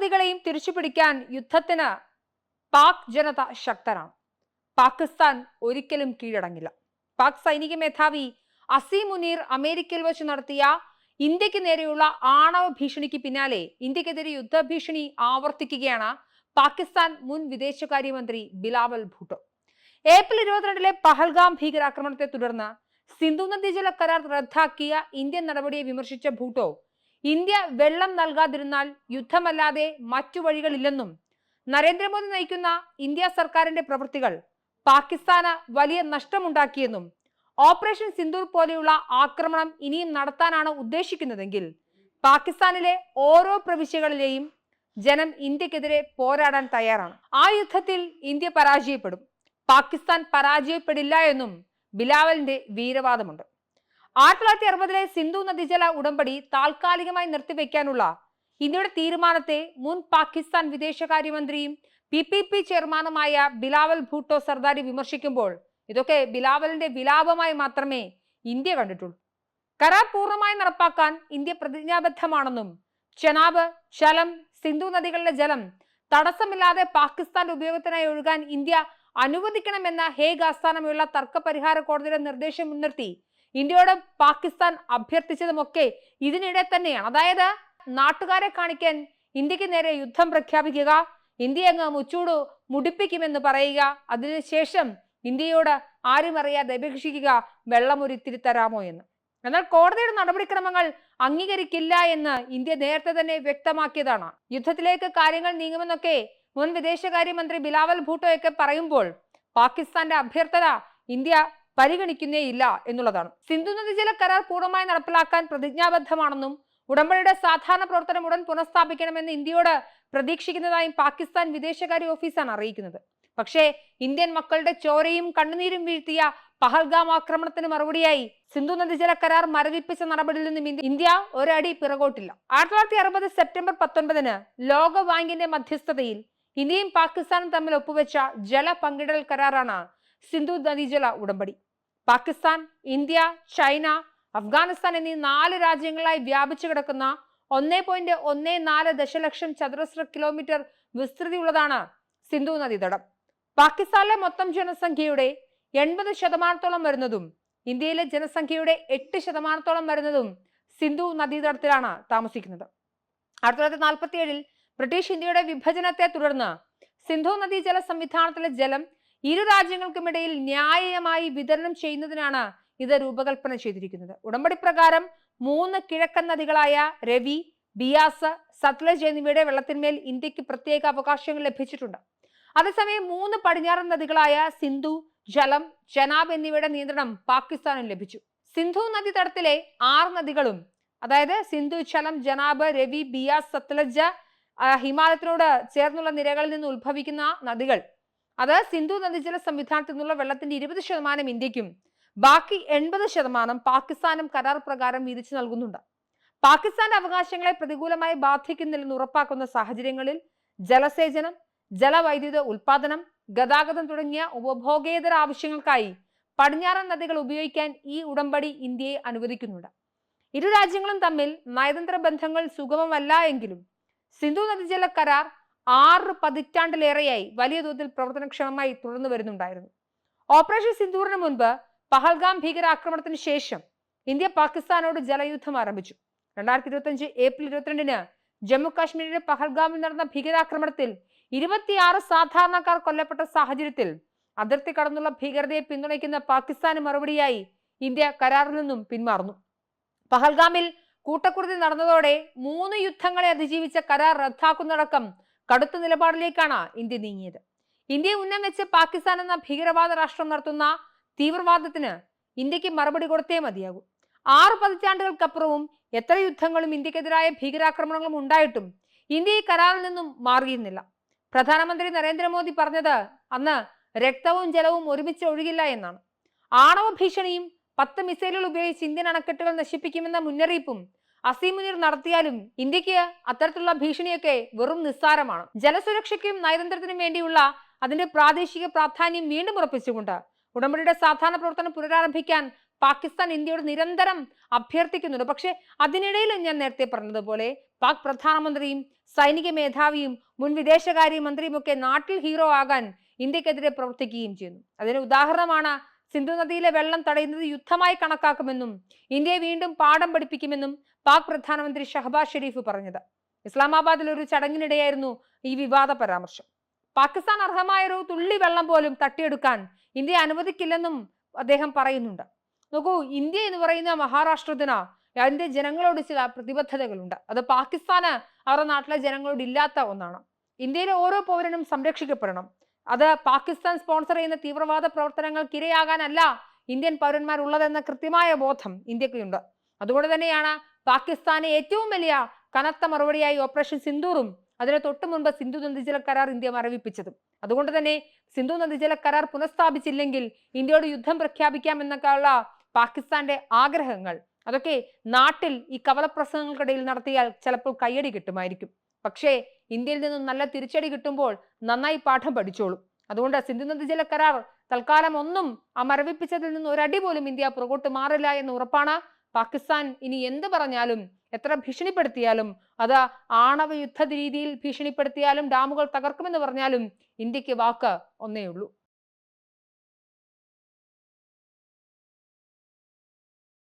നദികളെയും തിരിച്ചുപിടിക്കാൻ യുദ്ധത്തിന് പാക് ജനത ശക്തരാണ് പാകിസ്ഥാൻ ഒരിക്കലും കീഴടങ്ങില്ല. പാക് സൈനിക മേധാവി അസീം മുനീർ അമേരിക്കയിൽ വെച്ച് നടത്തിയ ഇന്ത്യയ്ക്ക് നേരെയുള്ള ആണവ ഭീഷണിക്ക് പിന്നാലെ ഇന്ത്യക്കെതിരെ യുദ്ധഭീഷണി ആവർത്തിക്കുകയാണ് പാകിസ്ഥാൻ മുൻ വിദേശകാര്യമന്ത്രി ബിലാവൽ ഭൂട്ടോ. ഏപ്രിൽ ഇരുപത്തിരണ്ടിലെ പഹൽഗാം ഭീകരാക്രമണത്തെ തുടർന്ന് സിന്ധു നദീജല കരാർ റദ്ദാക്കിയ ഇന്ത്യൻ നടപടിയെ വിമർശിച്ച ഭൂട്ടോ ഇന്ത്യ വെള്ളം നൽകാതിരുന്നാൽ യുദ്ധമല്ലാതെ മറ്റു വഴികളില്ലെന്നും നരേന്ദ്രമോദി നയിക്കുന്ന ഇന്ത്യ സർക്കാരിന്റെ പ്രവൃത്തികൾ പാകിസ്ഥാന് വലിയ നഷ്ടമുണ്ടാക്കിയെന്നും ഓപ്പറേഷൻ സിന്ദൂർ പോലെയുള്ള ആക്രമണം ഇനിയും നടത്താനാണ് ഉദ്ദേശിക്കുന്നതെങ്കിൽ പാകിസ്ഥാനിലെ ഓരോ പ്രവിശ്യകളിലെയും ജനം ഇന്ത്യക്കെതിരെ പോരാടാൻ തയ്യാറാണ്. ആ യുദ്ധത്തിൽ ഇന്ത്യ പരാജയപ്പെടും. പാകിസ്ഥാൻ പരാജയപ്പെടില്ല എന്നും ബിലാവലിന്റെ വീരവാദമുണ്ട്. ആയിരത്തി തൊള്ളായിരത്തി അറുപതിലെ സിന്ധു നദീജല ഉടമ്പടി താൽക്കാലികമായി നിർത്തിവെക്കാനുള്ള ഇന്ത്യയുടെ തീരുമാനത്തെ മുൻ പാകിസ്ഥാൻ വിദേശകാര്യമന്ത്രിയും പി പി പി ചെയർമാനുമായ ബിലാവൽ ഭൂട്ടോ സർദാരി വിമർശിക്കുമ്പോൾ ഇതൊക്കെ ബിലാവലിന്റെ വിലാപമായി മാത്രമേ ഇന്ത്യ കണ്ടിട്ടുള്ളൂ. കരാർ പൂർണമായി നടപ്പാക്കാൻ ഇന്ത്യ പ്രതിജ്ഞാബദ്ധമാണെന്നും ചെനാബ് ചലം സിന്ധു നദികളിലെ ജലം തടസ്സമില്ലാതെ പാകിസ്ഥാന്റെ ഉപയോഗത്തിനായി ഒഴുകാൻ ഇന്ത്യ അനുവദിക്കണമെന്ന ഹേഗ് ആസ്ഥാനമുള്ള തർക്ക പരിഹാര കോടതിയുടെ നിർദ്ദേശം മുൻനിർത്തി ഇന്ത്യയോട് പാകിസ്ഥാൻ അഭ്യർത്ഥിച്ചതുമൊക്കെ ഇതിനിടെ തന്നെയാണ്. അതായത് നാട്ടുകാരെ കാണിക്കാൻ ഇന്ത്യയ്ക്ക് നേരെ യുദ്ധം പ്രഖ്യാപിക്കുക ഇന്ത്യ അങ്ങ് മുച്ചൂട് മുടിപ്പിക്കുമെന്ന് പറയുക അതിനുശേഷം ഇന്ത്യയോട് ആരും അറിയാതെ അപേക്ഷിക്കുക വെള്ളമൊരുത്തിരി തരാമോ എന്ന്. എന്നാൽ കോടതിയുടെ നടപടിക്രമങ്ങൾ അംഗീകരിക്കില്ല എന്ന് ഇന്ത്യ നേരത്തെ തന്നെ വ്യക്തമാക്കിയതാണ്. യുദ്ധത്തിലേക്ക് കാര്യങ്ങൾ നീങ്ങുമെന്നൊക്കെ മുൻ വിദേശകാര്യമന്ത്രി ബിലാവൽ ഭൂട്ടോയൊക്കെ പറയുമ്പോൾ പാകിസ്ഥാന്റെ അഭ്യർത്ഥന ഇന്ത്യ പരിഗണിക്കുന്നേ ഇല്ല എന്നുള്ളതാണ്. സിന്ധു നദി ജല കരാർ പൂർണമായി നടപ്പിലാക്കാൻ പ്രതിജ്ഞാബദ്ധമാണെന്നും ഉടമ്പടിയുടെ സാധാരണ പ്രവർത്തനം ഉടൻ പുനഃസ്ഥാപിക്കണമെന്ന് ഇന്ത്യയോട് പ്രതീക്ഷിക്കുന്നതായും പാകിസ്ഥാൻ വിദേശകാര്യ ഓഫീസാണ് അറിയിക്കുന്നത്. പക്ഷേ ഇന്ത്യൻ മക്കളുടെ ചോരയും കണ്ണുനീരും വീഴ്ത്തിയ പഹൽഗാം ആക്രമണത്തിന് മറുപടിയായി സിന്ധു നദി ജല കരാർ മരവിപ്പിച്ച നടപടിയിൽ നിന്നും ഇന്ത്യ ഒരടി പിറകോട്ടില്ല. ആയിരത്തി തൊള്ളായിരത്തി അറുപത് സെപ്റ്റംബർ പത്തൊൻപതിന് ലോക ബാങ്കിന്റെ മധ്യസ്ഥതയിൽ ഇന്ത്യയും പാകിസ്ഥാനും തമ്മിൽ ഒപ്പുവെച്ച ജല പങ്കിടൽ കരാറാണ് സിന്ധു നദി ജല ഉടമ്പടി. പാകിസ്ഥാൻ ഇന്ത്യ ചൈന അഫ്ഗാനിസ്ഥാൻ എന്നീ നാല് രാജ്യങ്ങളായി വ്യാപിച്ചു കിടക്കുന്ന ഒന്നേ പോയിന്റ് ഒന്നേ നാല് ദശലക്ഷം ചതുരശ്ര കിലോമീറ്റർ വിസ്തൃതിയുള്ളതാണ് സിന്ധു നദീതടം. പാകിസ്ഥാനിലെ മൊത്തം ജനസംഖ്യയുടെ എൺപത് ശതമാനത്തോളം വരുന്നതും ഇന്ത്യയിലെ ജനസംഖ്യയുടെ എട്ട് ശതമാനത്തോളം വരുന്നതും സിന്ധു നദീതടത്തിലാണ് താമസിക്കുന്നത്. ആയിരത്തി തൊള്ളായിരത്തി നാൽപ്പത്തി ഏഴിൽ ബ്രിട്ടീഷ് ഇന്ത്യയുടെ വിഭജനത്തെ തുടർന്ന് സിന്ധു നദീജല സംവിധാനത്തിലെ ജലം ഇരു രാജ്യങ്ങൾക്കുമിടയിൽ ന്യായമായി വിതരണം ചെയ്യുന്നതിനാണ് ഇത് രൂപകൽപ്പന ചെയ്തിരിക്കുന്നത്. ഉടമ്പടി പ്രകാരം മൂന്ന് കിഴക്കൻ നദികളായ രവി ബിയാസ് സത്ലജ് എന്നിവയുടെ വെള്ളത്തിന്മേൽ ഇന്ത്യയ്ക്ക് പ്രത്യേക അവകാശങ്ങൾ ലഭിച്ചിട്ടുണ്ട്. അതേസമയം മൂന്ന് പടിഞ്ഞാറൻ നദികളായ സിന്ധു ജലം ചെനാബ് എന്നിവയുടെ നിയന്ത്രണം പാകിസ്ഥാനും ലഭിച്ചു. സിന്ധു നദീതടത്തിലെ ആറ് നദികളും അതായത് സിന്ധു ചലം ജനാബ് രവി ബിയാസ് സത്ലജ് ഹിമാലയത്തിനോട് ചേർന്നുള്ള നിരകളിൽ നിന്ന് ഉത്ഭവിക്കുന്ന നദികൾ അത് സിന്ധു നദീജല സംവിധാനത്തിൽ നിന്നുള്ള വെള്ളത്തിന്റെ ഇരുപത് ശതമാനം ഇന്ത്യക്കും ബാക്കി എൺപത് ശതമാനം പാകിസ്ഥാനും കരാർ പ്രകാരം വീതിച്ചു നൽകുന്നുണ്ട്. പാകിസ്ഥാന്റെ അവകാശങ്ങളെ പ്രതികൂലമായി ബാധിക്കുന്നില്ലെന്ന് ഉറപ്പാക്കുന്ന സാഹചര്യങ്ങളിൽ ജലസേചനം ജലവൈദ്യുത ഉൽപാദനം ഗതാഗതം തുടങ്ങിയ ഉപഭോഗേതര ആവശ്യങ്ങൾക്കായി പടിഞ്ഞാറൻ നദികൾ ഉപയോഗിക്കാൻ ഈ ഉടമ്പടി ഇന്ത്യയെ അനുവദിക്കുന്നുണ്ട്. ഇരു രാജ്യങ്ങളും തമ്മിൽ നയതന്ത്ര ബന്ധങ്ങൾ സുഗമമല്ല എങ്കിലും സിന്ധു നദീജല കരാർ ആറ് പതിറ്റാണ്ടിലേറെയായി വലിയ തോതിൽ പ്രവർത്തനക്ഷമമായി തുടർന്നു വരുന്നുണ്ടായിരുന്നു. ഓപ്പറേഷൻ സിന്ദൂറിന് മുൻപ് പഹൽഗാം ഭീകരാക്രമണത്തിന് ശേഷം ഇന്ത്യ പാകിസ്ഥാനോട് ജലയുദ്ധം ആരംഭിച്ചു. രണ്ടായിരത്തി ഇരുപത്തി ഏപ്രിൽ ഇരുപത്തിരണ്ടിന് ജമ്മു കാശ്മീരിലെ പഹൽഗാമിൽ നടന്ന ഭീകരാക്രമണത്തിൽ ഇരുപത്തിയാറ് സാധാരണക്കാർ കൊല്ലപ്പെട്ട സാഹചര്യത്തിൽ അതിർത്തി കടന്നുള്ള ഭീകരതയെ പിന്തുണയ്ക്കുന്ന പാകിസ്ഥാന് മറുപടിയായി ഇന്ത്യ കരാറിൽ നിന്നും പിന്മാറുന്നു. പഹൽഗാമിൽ കൂട്ടക്കുരുതി നടന്നതോടെ മൂന്ന് യുദ്ധങ്ങളെ അതിജീവിച്ച കരാർ റദ്ദാക്കുന്നതടക്കം കടുത്ത നിലപാടിലേക്കാണ് ഇന്ത്യ നീങ്ങിയത്. ഇന്ത്യയെ ഉന്നം വെച്ച് പാകിസ്ഥാൻ എന്ന ഭീകരവാദ രാഷ്ട്രം നടത്തുന്ന തീവ്രവാദത്തിന് ഇന്ത്യയ്ക്ക് മറുപടി കൊടുത്തേ മതിയാകൂ. ആറ് പതിറ്റാണ്ടുകൾക്കപ്പുറവും എത്ര യുദ്ധങ്ങളും ഇന്ത്യക്കെതിരായ ഭീകരാക്രമണങ്ങളും ഉണ്ടായിട്ടും ഇന്ത്യ ഈ കരാറിൽ നിന്നും മാറിയിരുന്നില്ല. പ്രധാനമന്ത്രി നരേന്ദ്രമോദി പറഞ്ഞത് അന്ന് രക്തവും ജലവും ഒരുമിച്ച് ഒഴുകില്ല എന്നാണ്. ആണവ ഭീഷണിയും പത്ത് മിസൈലുകൾ ഉപയോഗിച്ച് ഇന്ത്യൻ അണക്കെട്ടുകൾ നശിപ്പിക്കുമെന്ന മുന്നറിയിപ്പും അസീം മുനീർ നടത്തിയാലും ഇന്ത്യയ്ക്ക് അത്തരത്തിലുള്ള ഭീഷണിയൊക്കെ വെറും നിസ്സാരമാണ്. ജലസുരക്ഷയ്ക്കും നയതന്ത്രത്തിനും വേണ്ടിയുള്ള അതിന്റെ പ്രാദേശിക പ്രാധാന്യം വീണ്ടും ഉറപ്പിച്ചുകൊണ്ട് ഉടമ്പടിയുടെ സാധാരണ പ്രവർത്തനം പുനരാരംഭിക്കാൻ പാകിസ്ഥാൻ ഇന്ത്യയോട് നിരന്തരം അഭ്യർത്ഥിക്കുന്നുണ്ട്. പക്ഷേ അതിനിടയിൽ ഞാൻ നേരത്തെ പറഞ്ഞതുപോലെ പാക് പ്രധാനമന്ത്രിയും സൈനിക മേധാവിയും മുൻ വിദേശകാര്യ മന്ത്രിയും ഒക്കെ നാട്ടിൽ ഹീറോ ആകാൻ ഇന്ത്യക്കെതിരെ പ്രവർത്തിക്കുകയും ചെയ്യുന്നു. അതിന് ഉദാഹരണമാണ് സിന്ധു നദിയിലെ വെള്ളം തടയുന്നത് യുദ്ധമായി കണക്കാക്കുമെന്നും ഇന്ത്യയെ വീണ്ടും പാഠം പഠിപ്പിക്കുമെന്നും പാക് പ്രധാനമന്ത്രി ഷഹബാസ് ഷെരീഫ് പറഞ്ഞത്. ഇസ്ലാമാബാദിൽ ഒരു ചടങ്ങിനിടെയായിരുന്നു ഈ വിവാദ പരാമർശം. പാകിസ്ഥാൻ അർഹമായ ഒരു തുള്ളി വെള്ളം പോലും തട്ടിയെടുക്കാൻ ഇന്ത്യ അനുവദിക്കില്ലെന്നും അദ്ദേഹം പറയുന്നുണ്ട്. നോക്കൂ ഇന്ത്യ എന്ന് പറയുന്ന മഹാരാഷ്ട്രത്തിന് അതിന്റെ ജനങ്ങളോട് ചില പ്രതിബദ്ധതകളുണ്ട്. അത് പാകിസ്ഥാന് അവരുടെ നാട്ടിലെ ജനങ്ങളോട് ഇല്ലാത്ത ഒന്നാണ്. ഇന്ത്യയിലെ ഓരോ പൗരനും സംരക്ഷിക്കപ്പെടണം. അത് പാകിസ്ഥാൻ സ്പോൺസർ ചെയ്യുന്ന തീവ്രവാദ പ്രവർത്തനങ്ങൾക്ക് ഇരയാകാനല്ല ഇന്ത്യൻ പൗരന്മാർ ഉള്ളതെന്ന കൃത്യമായ ബോധം ഇന്ത്യക്കുണ്ട്. അതുകൊണ്ട് തന്നെയാണ് പാകിസ്ഥാനെ ഏറ്റവും വലിയ കനത്ത മറുപടിയായി ഓപ്പറേഷൻ സിന്ദൂറും അതിന് തൊട്ടു മുൻപ് സിന്ധു നദീജല കരാർ ഇന്ത്യ മരവിപ്പിച്ചതും. അതുകൊണ്ട് തന്നെ സിന്ധു നദീജല കരാർ പുനഃസ്ഥാപിച്ചില്ലെങ്കിൽ ഇന്ത്യയോട് യുദ്ധം പ്രഖ്യാപിക്കാമെന്നൊക്കെയുള്ള പാകിസ്ഥാന്റെ ആഗ്രഹങ്ങൾ അതൊക്കെ നാട്ടിൽ ഈ കവലപ്രസംഗങ്ങൾക്കിടയിൽ നടത്തിയാൽ ചിലപ്പോൾ കയ്യടി കിട്ടുമായിരിക്കും. പക്ഷേ ഇന്ത്യയിൽ നിന്നും നല്ല തിരിച്ചടി കിട്ടുമ്പോൾ നന്നായി പാഠം പഠിച്ചോളും. അതുകൊണ്ട് സിന്ധു നദീജല കരാർ തൽക്കാലം ഒന്നും ആ മരവിപ്പിച്ചതിൽ നിന്ന് ഒരടി പോലും ഇന്ത്യ പുറകോട്ട് മാറില്ല എന്ന് ഉറപ്പാണ്. പാകിസ്ഥാൻ ഇനി എന്ത് പറഞ്ഞാലും എത്ര ഭീഷണിപ്പെടുത്തിയാലും അത് ആണവ യുദ്ധ രീതിയിൽ ഭീഷണിപ്പെടുത്തിയാലും ഡാമുകൾ തകർക്കുമെന്ന് പറഞ്ഞാലും ഇന്ത്യയ്ക്ക് വാക്ക് ഒന്നേ ഉള്ളൂ